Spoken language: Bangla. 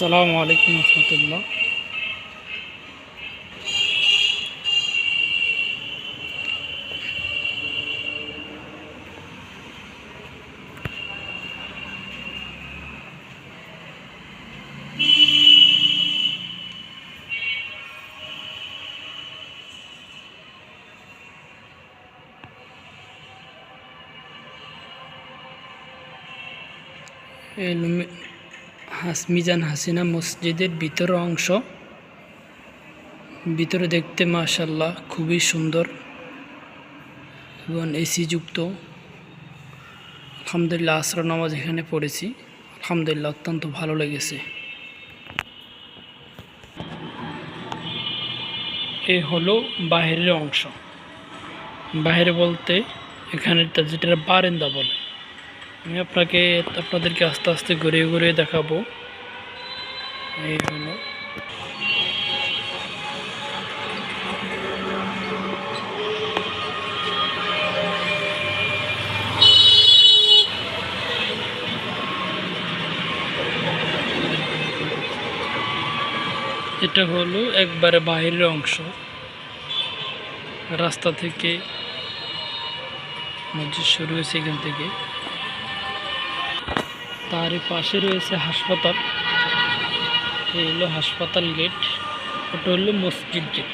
আসসালামু আলাইকুম রহমতুল্লাহ এই লুমি- হাস মিজান হাসিনা মসজিদের ভিতর অংশ। ভিতরে দেখতে মাশাল্লাহ খুবই সুন্দর এবং এসি যুক্ত আলহামদুলিল্লাহ আসর নামাজ এখানে পড়েছি। আলহামদুলিল্লাহ অত্যন্ত ভালো লেগেছে। এ হলো বাহিরের অংশ। বাইরে বলতে এখানে যেটা বারেন্দা বলে। আমি আপনাকে আপনাদেরকে আস্তে আস্তে ঘুরিয়ে ঘুরিয়ে দেখাবো। এই হলো। এটা হলো একবারে বাইরের অংশ। রাস্তা থেকে মসজিদ শুরু হয়েছে এখান থেকে। তারই পাশে রয়েছে হাসপাতাল। এই হলো হাসপাতাল গেট ওটা হলো মসজিদ গেট।